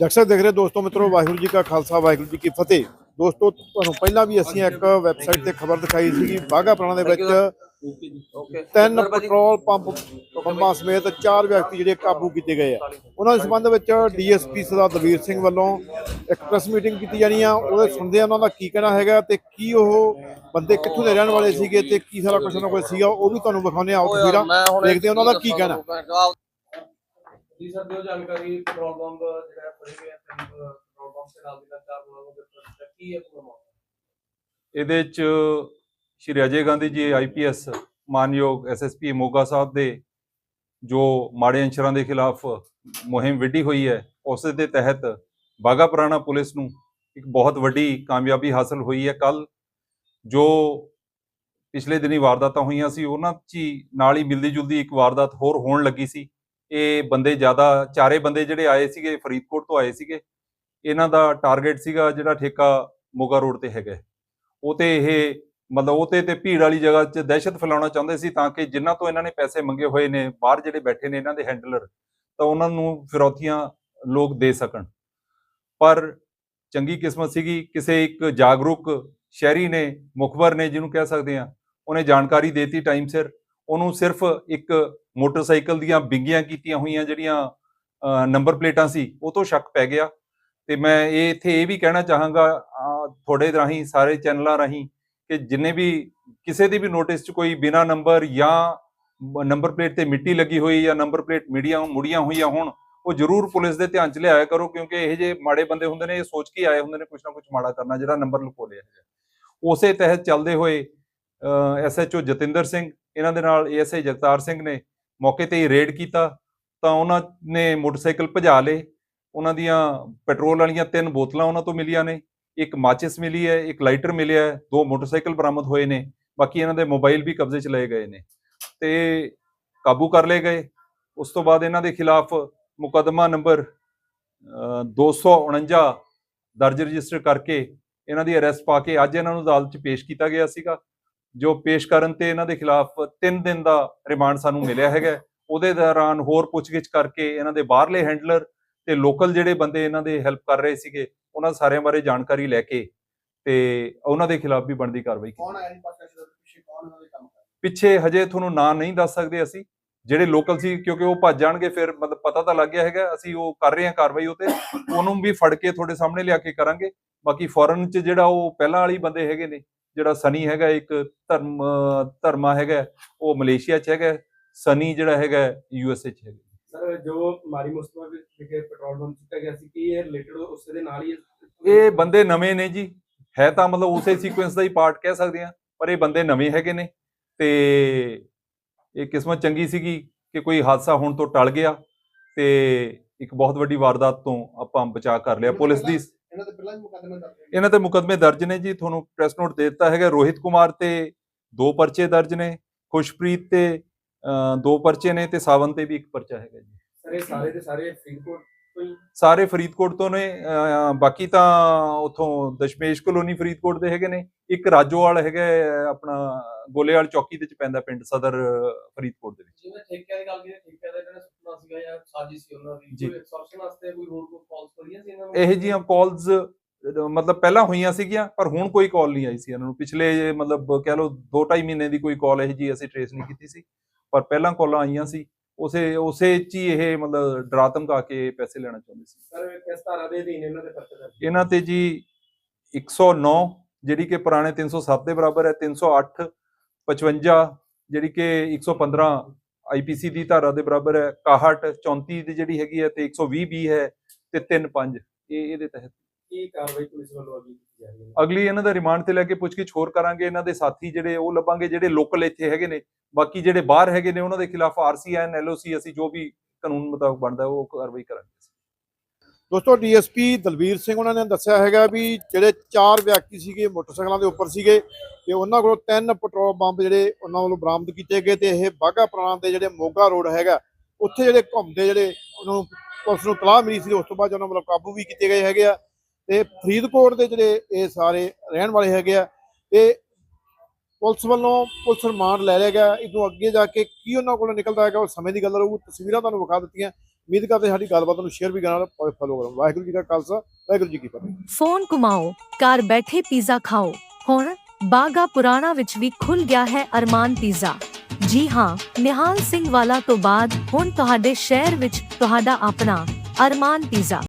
ਜਕਸਰ ਦੇਖ ਰਹੇ ਦੋਸਤੋ ਮਿੱਤਰੋ ਵਾਹਿਗੁਰੂ ਜੀ ਕਾ ਖਾਲਸਾ ਵਾਹਿਗੁਰੂ ਜੀ ਕੀ ਫਤਿਹ। ਦੋਸਤੋ ਤੁਹਾਨੂੰ ਪਹਿਲਾਂ ਵੀ ਅਸੀਂ ਇੱਕ ਵੈਬਸਾਈਟ ਤੇ ਖਬਰ ਦਿਖਾਈ ਸੀ ਬਾਗਾ ਪੁਰਾਣਾ ਦੇ ਵਿੱਚ। ਤਿੰਨ ਪੈਟਰੋਲ ਪੰਪ ਪੰਪਾਂ ਸਮੇਤ ਚਾਰ ਵਿਅਕਤੀ ਜਿਹੜੇ ਕਾਬੂ ਕੀਤੇ ਗਏ ਆ। ਉਹਨਾਂ ਦੇ ਸੰਬੰਧ ਵਿੱਚ ਡੀਐਸਪੀ ਸਰਦਾਰ ਦਲਵੀਰ ਸਿੰਘ ਵੱਲੋਂ ਇੱਕ ਪ੍ਰੈਸ ਮੀਟਿੰਗ ਕੀਤੀ ਜਾਣੀ ਆ। ਉਹਦੇ ਸੁਣਦੇ ਆ ਉਹਨਾਂ ਦਾ ਕੀ ਕਹਿਣਾ ਹੈਗਾ ਤੇ ਕੀ ਉਹ ਬੰਦੇ ਕਿੱਥੋਂ ਦੇ ਰਹਿਣ ਵਾਲੇ ਸੀਗੇ ਤੇ ਕੀ ਸਾਰਾ ਕੁਛ ਉਹਨਾਂ ਕੋਲ ਸੀਗਾ ਉਹ ਵੀ ਤੁਹਾਨੂੰ ਵਿਖਾਉਂਦੇ ਆ ਆਓ ਤਸਵੀਰਾਂ। ਦੇਖਦੇ ਉਹਨਾਂ ਦਾ ਕੀ ਕਹਿਣਾ। ਜੀ ਸਰ ਦਿਓ ਜਾਣਕਾਰੀ ਪੈਟਰੋਲ ਪੰਪ ਜਿਹੜਾ ਫੜੇ ਗਏ ਆ ਤਿੰਨ ਪੈਟਰੋਲ ਪੰਪ ਦੇ ਨਾਲ ਦੀ ਨਾਲ ਚਾਰ ਲੋਕਾਂ ਦੇ ਉੱਪਰ ਕੀ ਹੈ ਪੂਰਾ ਮਾਮਲਾ? ਇਹਦੇ ਚ ਸ਼੍ਰੀ ਅਜੇ ਗਾਂਧੀ ਜੀ ਆਈਪੀਐਸ ਮਾਨਯੋਗ ਐਸਐਸਪੀ ਮੋਗਾ ਸਾਹਿਬ ਦੇ ਜੋ ਮਾੜੇ ਅੰਸ਼ਰਾਂ ਦੇ ਖਿਲਾਫ ਮੁਹਿੰਮ ਵਿੱਢੀ ਹੋਈ ਹੈ, ਉਸ ਦੇ ਤਹਿਤ ਬਾਗਾ ਪੁਰਾਣਾ ਪੁਲਿਸ ਨੂੰ ਇੱਕ ਬਹੁਤ ਵੱਡੀ ਕਾਮਯਾਬੀ ਹਾਸਲ ਹੋਈ ਹੈ। ਕੱਲ ਜੋ ਪਿਛਲੇ ਦਿਨੀ ਵਾਰਦਾਤਾਂ ਹੋਈਆਂ ਸੀ, ਉਹਨਾਂ 'ਚ ਹੀ ਨਾਲ ਹੀ ਮਿਲਦੀ ਜੁਲਦੀ ਇੱਕ ਵਾਰਦਾਤ ਹੋਰ ਹੋਣ ਲੱਗੀ ਸੀ। ਇਹ ਬੰਦੇ ਜ਼ਿਆਦਾ, ਚਾਰੇ ਬੰਦੇ ਜਿਹੜੇ ਆਏ ਸੀਗੇ, ਫਰੀਦਕੋਟ ਤੋਂ ਆਏ ਸੀਗੇ, ਇਹਨਾਂ ਦਾ ਟਾਰਗੇਟ ਸੀਗਾ ਜਿਹੜਾ ਠੇਕਾ ਮੋਗਾ ਰੋਡ ਤੇ ਹੈਗਾ ਉਹ ਤੇ ਇਹ ਮਤਲਬ ਉਹ ਤੇ ਤੇ ਭੀੜ ਵਾਲੀ ਜਗ੍ਹਾ 'ਚ ਦਹਿਸ਼ਤ ਫੈਲਾਉਣਾ ਚਾਹੁੰਦੇ ਸੀ ਤਾਂ ਕਿ ਜਿਨ੍ਹਾਂ ਤੋਂ ਇਹਨਾਂ ਨੇ ਪੈਸੇ ਮੰਗੇ ਹੋਏ ਨੇ, ਬਾਹਰ ਜਿਹੜੇ ਬੈਠੇ ਨੇ ਇਹਨਾਂ ਦੇ ਹੈਂਡਲਰ ਤਾਂ ਉਹਨਾਂ ਨੂੰ ਫਿਰੌਤੀਆਂ ਲੋਕ ਦੇ ਸਕਣ। ਪਰ ਚੰਗੀ ਕਿਸਮਤ ਸੀਗੀ, ਕਿਸੇ ਇੱਕ ਜਾਗਰੂਕ ਸ਼ਹਿਰੀ ਨੇ, ਮੁਖਬਰ ਨੇ ਜਿਹਨੂੰ ਕਹਿ ਸਕਦੇ ਆ ਉਹਨੇ ਜਾਣਕਾਰੀ ਦੇਤੀ ਟਾਈਮ ਸਿਰ। ਉਹਨੂੰ ਸਿਰਫ ਇੱਕ ਮੋਟਰਸਾਈਕਲ ਦੀਆਂ ਬਿੰਗੀਆਂ ਕੀਤੀਆਂ ਹੋਈਆਂ ਜਿਹੜੀਆਂ ਨੰਬਰ ਪਲੇਟਾਂ ਸੀ ਉਹ ਤੋਂ ਸ਼ੱਕ ਪੈ ਗਿਆ। ਤੇ ਮੈਂ ਇਹ ਇੱਥੇ ਇਹ ਵੀ ਕਹਿਣਾ ਚਾਹਾਂਗਾ ਅਹ, ਤੁਹਾਡੇ ਰਾਹੀਂ ਸਾਰੇ ਚੈਨਲਾਂ ਰਾਹੀਂ ਕਿ ਜਿੰਨੇ ਵੀ ਕਿਸੇ ਦੀ ਵੀ ਨੋਟਿਸ 'ਚ ਕੋਈ ਬਿਨਾ ਨੰਬਰ ਜਾਂ ਨੰਬਰ ਪਲੇਟ ਤੇ ਮਿੱਟੀ ਲੱਗੀ ਹੋਈ ਜਾਂ ਨੰਬਰ ਪਲੇਟ ਮੀਡੀਆ ਮੁੜੀਆਂ ਹੋਈਆਂ ਹੋਣ ਉਹ ਜ਼ਰੂਰ ਪੁਲਿਸ ਦੇ ਧਿਆਨ 'ਚ ਲਿਆਇਆ ਕਰੋ ਕਿਉਂਕਿ ਇਹ ਜੇ ਮਾੜੇ ਬੰਦੇ ਹੁੰਦੇ ਨੇ ਇਹ ਸੋਚ ਕੇ ਆਏ ਹੁੰਦੇ ਨੇ ਕੁਝ ਨਾ ਕੁਝ ਮਾੜਾ ਕਰਨਾ ਜਿਹੜਾ ਨੰਬਰ ਲੁਕੋ ਲਿਆ ਹੈ ਉਸੇ ਤਹਿਤ ਚੱਲਦੇ ਹੋਏ ਐਸਐਚਓ ਜਤਿੰਦਰ ਸਿੰਘ ਇਹਨਾਂ ਦੇ ਨਾਲ ਏਐਸਆਈ ਜਗਤਾਰ ਸਿੰਘ ਨੇ ਮੌਕੇ ਤੇ ਹੀ ਰੇਡ ਕੀਤਾ। ਤਾਂ ਉਹਨਾਂ ਨੇ ਮੋਟਰਸਾਈਕਲ ਭਜਾ ਲਏ। ਉਹਨਾਂ ਦੀਆਂ ਪੈਟਰੋਲ ਵਾਲੀਆਂ ਤਿੰਨ ਬੋਤਲਾਂ ਉਹਨਾਂ ਤੋਂ ਮਿਲੀਆਂ ਨੇ। ਇੱਕ ਮਾਚਿਸ ਮਿਲੀ ਹੈ ਇੱਕ ਲਾਈਟਰ ਮਿਲਿਆ ਹੈ ਦੋ ਮੋਟਰਸਾਈਕਲ ਬਰਾਮਦ ਹੋਏ ਨੇ। ਬਾਕੀ ਇਹਨਾਂ ਦੇ ਮੋਬਾਈਲ ਵੀ ਕਬਜ਼ੇ 'ਚ ਲਏ ਗਏ ਨੇ। ਤੇ ਕਾਬੂ ਕਰ ਲਏ ਗਏ। ਉਸ ਤੋਂ ਬਾਅਦ ਇਹਨਾਂ ਦੇ ਖਿਲਾਫ ਮੁਕੱਦਮਾ ਨੰਬਰ ਅਹ, 249 ਦਰਜ ਰਜਿਸਟਰ ਕਰਕੇ ਇਹਨਾਂ ਦੀ ਅਰੈਸਟ ਪਾ ਕੇ ਅੱਜ ਇਹਨਾਂ ਨੂੰ ਅਦਾਲਤ 'ਚ ਪੇਸ਼ ਕੀਤਾ ਗਿਆ ਸੀਗਾ। ਜੋ ਪੇਸ਼ ਕਰਨ ਤੇ ਇਹਨਾਂ ਦੇ ਖਿਲਾਫ 3 ਦਿਨ ਦਾ ਰਿਮਾਂਡ ਸਾਨੂੰ ਮਿਲਿਆ ਹੈਗਾ ਉਹਦੇ ਦੌਰਾਨ ਹੋਰ ਪੁੱਛਗਿੱਛ ਕਰਕੇ ਇਹਨਾਂ ਦੇ ਬਾਹਰਲੇ ਹੈਂਡਲਰ ਤੇ ਲੋਕਲ ਜਿਹੜੇ ਬੰਦੇ ਇਹਨਾਂ ਦੇ ਹੈਲਪ ਕਰ ਰਹੇ ਸੀਗੇ ਉਹਨਾਂ ਸਾਰਿਆਂ ਬਾਰੇ ਜਾਣਕਾਰੀ ਲੈ ਕੇ ਤੇ ਉਹਨਾਂ ਦੇ ਖਿਲਾਫ ਵੀ ਬਣਦੀ ਕਾਰਵਾਈ ਕੀਤੀ। ਕੌਣ ਆਇਆ ਜੀ ਪਾਸਾ ਸ਼ੁਰੂ ਪਿੱਛੇ ਕੌਣ ਉਹਨਾਂ ਦੇ ਕੰਮ ਕਰ ਪਿੱਛੇ ਹਜੇ ਤੁਹਾਨੂੰ ਨਾਂ ਨਹੀਂ ਦੱਸ ਸਕਦੇ ਅਸੀਂ। ਜਿਹੜੇ ਲੋਕਲ ਸੀ ਕਿਉਂਕਿ ਉਹ ਭੱਜ ਜਾਣਗੇ ਫਿਰ ਮਤਲਬ ਪਤਾ ਤਾਂ ਲੱਗ ਗਿਆ ਹੈਗਾ ਅਸੀਂ ਉਹ ਕਰ ਰਹੇ ਹਾਂ ਕਾਰਵਾਈ ਉਤੇ ਉਹਨੂੰ ਵੀ ਫੜ ਕੇ ਤੁਹਾਡੇ ਸਾਹਮਣੇ ਲਿਆ ਕੇ ਕਰਾਂਗੇ। ਬਾਕੀ ਫੋਰਨ ਚ ਜਿਹੜਾ ਉਹ ਪਹਿਲਾਂ ਵਾਲੀ ਬੰਦੇ ਹੈਗੇ ਨੇ ਜਿਹੜਾ ਸਨੀ ਹੈਗਾ ਇੱਕ ਧਰਮ ਧਰਮਾ ਹੈਗਾ ਉਹ ਮਲੇਸ਼ੀਆ ਚ ਹੈਗਾ ਸਨੀ ਜਿਹੜਾ ਹੈਗਾ ਯੂਐਸਏ ਚ ਹੈਗਾ। ਸਰ ਜੋ ਮਾਰੀ ਮੁਸਤਫਾ ਵਿਖੇ ਪੈਟਰੋਲ ਪੰਪ ਦਿੱਤਾ ਗਿਆ ਸੀ ਕੀ ਇਹ ਰਿਲੇਟਡ ਉਸੇ ਦੇ ਨਾਲ ਹੀ ਹੈ? ਇਹ ਬੰਦੇ ਨਵੇਂ ਨੇ ਜੀ। ਹੈ ਤਾਂ ਮਤਲਬ ਉਸੇ ਸੀਕੁਐਂਸ ਦਾ ਹੀ ਪਾਰਟ ਕਹਿ ਸਕਦੇ ਆ ਪਰ ਇਹ ਬੰਦੇ ਨਵੇਂ ਹੈਗੇ ਨੇ ਤੇ ਇਹ ਕਿਸਮਤ ਚੰਗੀ ਸੀਗੀ ਕਿ ਕੋਈ ਹਾਦਸਾ ਹੋਣ ਤੋਂ ਟਲ ਗਿਆ ਤੇ ਇੱਕ ਬਹੁਤ ਵੱਡੀ ਵਾਰਦਾਤ ਤੋਂ ਆਪਾਂ ਬਚਾ ਕਰ ਲਿਆ। ਪੁਲਿਸ ਦੀ ਇਹਨਾਂ ਤੇ ਮੁਕੱਦਮੇ ਦਰਜ ਨੇ ਜੀ ਤੁਹਾਨੂੰ ਪ੍ਰੈਸ ਨੋਟ ਦੇ ਦਿੱਤਾ ਹੈਗਾ ਰੋਹਿਤ ਕੁਮਾਰ ਤੇ ਦੋ ਪਰਚੇ ਦਰਜ ਨੇ ਖੁਸ਼ਪ੍ਰੀਤ ਤੇ ਦੋ ਪਰਚੇ ਨੇ ਤੇ ਸਾਵਨ ਤੇ ਵੀ ਇੱਕ ਪਰਚਾ ਹੈਗਾ ਜੀ। ਸਰ ਇਹ ਸਾਰੇ ਦੇ ਸਾਰੇ ਫਰੀਦਕੋਟ ਤੋਂ ਹੀ? ਸਾਰੇ ਫਰੀਦਕੋਟ ਤੋਂ ਨੇ ਬਾਕੀ ਤਾਂ ਉਥੋਂ ਦਸ਼ਮੇਸ਼ ਕਲੋਨੀ ਫਰੀਦਕੋਟ ਦੇ ਹੈਗੇ ਨੇ ਇੱਕ ਰਾਜੋਵਾਲ ਹੈਗਾ ਆਪਣਾ ਗੋਲੇਵਾਲ ਚੌਕੀ ਦੇ ਚ ਪੈਂਦਾ ਪਿੰਡ ਸਦਰ ਫਰੀਦਕੋਟ ਦੇ ਵਿੱਚ। ਜਿਵੇਂ ਠੇਕਿਆਂ ਦੀ ਗੱਲ ਕੀਤੀ ਠੇਕਿਆਂ ਦਾ ਜਿਹੜਾ ਸੁਪਨਾ ਸੀਗਾ ਜਾਂ ਸਾਜ਼ਿਸ਼ ਸੀ ਉਹਨਾਂ ਦੀ ਜੀ। ਕੋਈ ਐਕਸੈਪਸ਼ਨ ਵਾਸਤੇ ਕੋਈ ਹੋਰ ਕੋਈ ਕਾਲਸ ਕਰੀਆਂ ਸੀ ਇਹਨਾਂ ਨੂੰ? ਇਹ ਜੀਆਂ ਕਾਲਸ ਮਤਲਬ ਪਹਿਲਾਂ ਹੋਈਆਂ ਸੀਗੀਆਂ ਪਰ ਹੁਣ ਕੋਈ ਕਾਲ ਨਹੀਂ ਆਈ ਸੀ ਇਹਨਾਂ ਨੂੰ। ਪਿਛਲੇ ਮਤਲਬ ਕਹਿ ਲਓ 2.5 ਮਹੀਨੇ ਦੀ ਕੋਈ ਕਾਲ ਇਹ ਜੀ ਅਸੀਂ ਟ੍ਰੇਸ ਨਹੀਂ ਕੀਤੀ ਸੀ। ਪਰ ਪਹਿਲਾਂ ਕਾਲਾਂ ਆਈਆਂ ਸੀ ਉਸੇ ਉਸੇ ਚ ਹੀ ਇਹ ਮਤਲਬ ਡਰਾ ਧਮਕਾ ਕੇ ਪੈਸੇ ਲੈਣਾ ਚਾਹੁੰਦੇ ਸੀ। ਸਰ ਕਿਸ ਧਾਰਾ ਦੇ ਅਧੀਨ ਇਹਨਾਂ ਦੇ ਪਰਚੇ ਦਰਜ? ਇਹਨਾਂ ਤੇ ਜੀ 109 ਜਿਹੜੀ ਕਿ ਪੁਰਾਣੇ 307 ਦੇ ਬਰਾਬਰ ਹੈ 308 55 ਜਿਹੜੀ ਕਿ 115 ਆਈਪੀਸੀ ਦੀ ਧਾਰਾ ਦੇ ਬਰਾਬਰ ਹੈ 61 34 ਦੀ ਜਿਹੜੀ ਹੈਗੀ ਹੈ ਤੇ 120 ਬੀ ਹੈ ਤੇ 35 ਇਹ ਇਹਦੇ ਤਹਿਤ। ਕਾਰਵਾਈ ਪੁਲਿਸ ਵੱਲੋਂ ਅਗਲੀ ਕੀਤੀ ਜਾ ਰਹੀ ਹੈ। ਅਗਲੀ ਇਹਨਾਂ ਦਾ ਰਿਮਾਂਡ ਤੇ ਲੈ ਕੇ ਪੁੱਛਗਿੱਛ ਹੋਰ ਕਰਾਂਗੇ। ਇਹਨਾਂ ਦੇ ਸਾਥੀ ਜਿਹੜੇ ਉਹ ਲੱਭਾਂਗੇ ਜਿਹੜੇ ਲੋਕਲ ਇੱਥੇ ਹੈਗੇ ਨੇ। ਬਾਕੀ ਜਿਹੜੇ ਬਾਹਰ ਹੈਗੇ ਨੇ ਉਹਨਾਂ ਦੇ ਖਿਲਾਫ ਆਰਸੀਐਨ ਐਲਓਸੀ ਅਸੀਂ ਜੋ ਵੀ ਕਾਨੂੰਨ ਮੁਤਾਬਕ ਬਣਦਾ ਉਹ ਕਾਰਵਾਈ ਕਰਾਂਗੇ ਦੋਸਤੋ ਡੀਐਸਪੀ ਦਲਵੀਰ ਸਿੰਘ ਉਹਨਾਂ ਨੇ ਦੱਸਿਆ ਹੈਗਾ ਵੀ ਜਿਹੜੇ ਚਾਰ ਵਿਅਕਤੀ ਸੀਗੇ ਮੋਟਰਸਾਈਕਲਾਂ ਦੇ ਉੱਪਰ ਸੀਗੇ ਤੇ ਉਹਨਾਂ ਕੋਲੋਂ ਤਿੰਨ ਪੈਟਰੋਲ ਪੰਪ ਜਿਹੜੇ ਉਹਨਾਂ ਵੱਲੋਂ ਬਰਾਮਦ ਕੀਤੇ ਗਏ ਤੇ ਇਹ ਬਾਗਾ ਪੁਰਾਣਾ ਦੇ ਜਿਹੜੇ ਮੋਗਾ ਰੋਡ ਹੈਗਾ ਉੱਥੇ ਜਿਹੜੇ ਘੁੰਮਦੇ ਜਿਹੜੇ ਉਹਨਾਂ ਨੂੰ ਪੁਲਿਸ ਨੂੰ ਤਲਾਹ ਮਿਲੀ ਸੀ ਉਸ ਤੋਂ ਬਾਅਦ ਉਹਨਾਂ ਵੱਲੋਂ ਕਾਬੂ ਵੀ ਕੀਤੇ ਗਏ ਹੈਗੇ ਆ। ਤੇ ਫਰੀਦਕੋਟ ਦੇ ਜਿਹੜੇ ਇਹ ਸਾਰੇ ਰਹਿਣ ਵਾਲੇ ਹੈਗੇ ਆ, ਤੇ ਪੁਲਿਸ ਵੱਲੋਂ ਪੁਲਿਸ ਰਿਮਾਂਡ ਲੈ ਲਿਆ ਗਿਆ। ਇਦੋਂ ਅੱਗੇ ਜਾ ਕੇ ਕੀ ਉਹਨਾਂ ਕੋਲੋਂ ਨਿਕਲਦਾ ਹੈਗਾ, ਉਹ ਸਮੇਂ ਦੀ ਗੱਲ ਰਹੂ ਤਸਵੀਰਾਂ ਤੁਹਾਨੂੰ ਵਿਖਾ ਦਿੱਤੀਆਂ। ਉਮੀਦ ਕਰਦੇ ਸਾਡੀ ਗੱਲਬਾਤ ਨੂੰ ਸ਼ੇਅਰ ਵੀ ਕਰਨਾ ਫੋਲੋ ਕਰੋ। ਵਾਹਿਗੁਰੂ ਜੀ ਕਾ ਖਾਲਸਾ, ਵਾਹਿਗੁਰੂ ਜੀ ਕੀ ਫਤਿਹ। ਫੋਨ ਘੁਮਾਓ, ਘਰ ਬੈਠੇ ਪੀਜ਼ਾ ਖਾਓ। ਹੁਣ ਬਾਗਾ ਪੁਰਾਣਾ ਵਿੱਚ ਵੀ ਖੁੱਲ ਗਿਆ ਹੈ ਅਰਮਾਨ ਪੀਜ਼ਾ ਜੀ ਹਾਂ, ਨਿਹਾਲ ਸਿੰਘ ਵਾਲਾ ਤੋਂ ਬਾਅਦ ਹੁਣ ਤੁਹਾਡੇ ਸ਼ਹਿਰ ਵਿੱਚ ਤੁਹਾਡਾ ਆਪਣਾ ਅਰਮਾਨ ਪੀਜ਼ਾ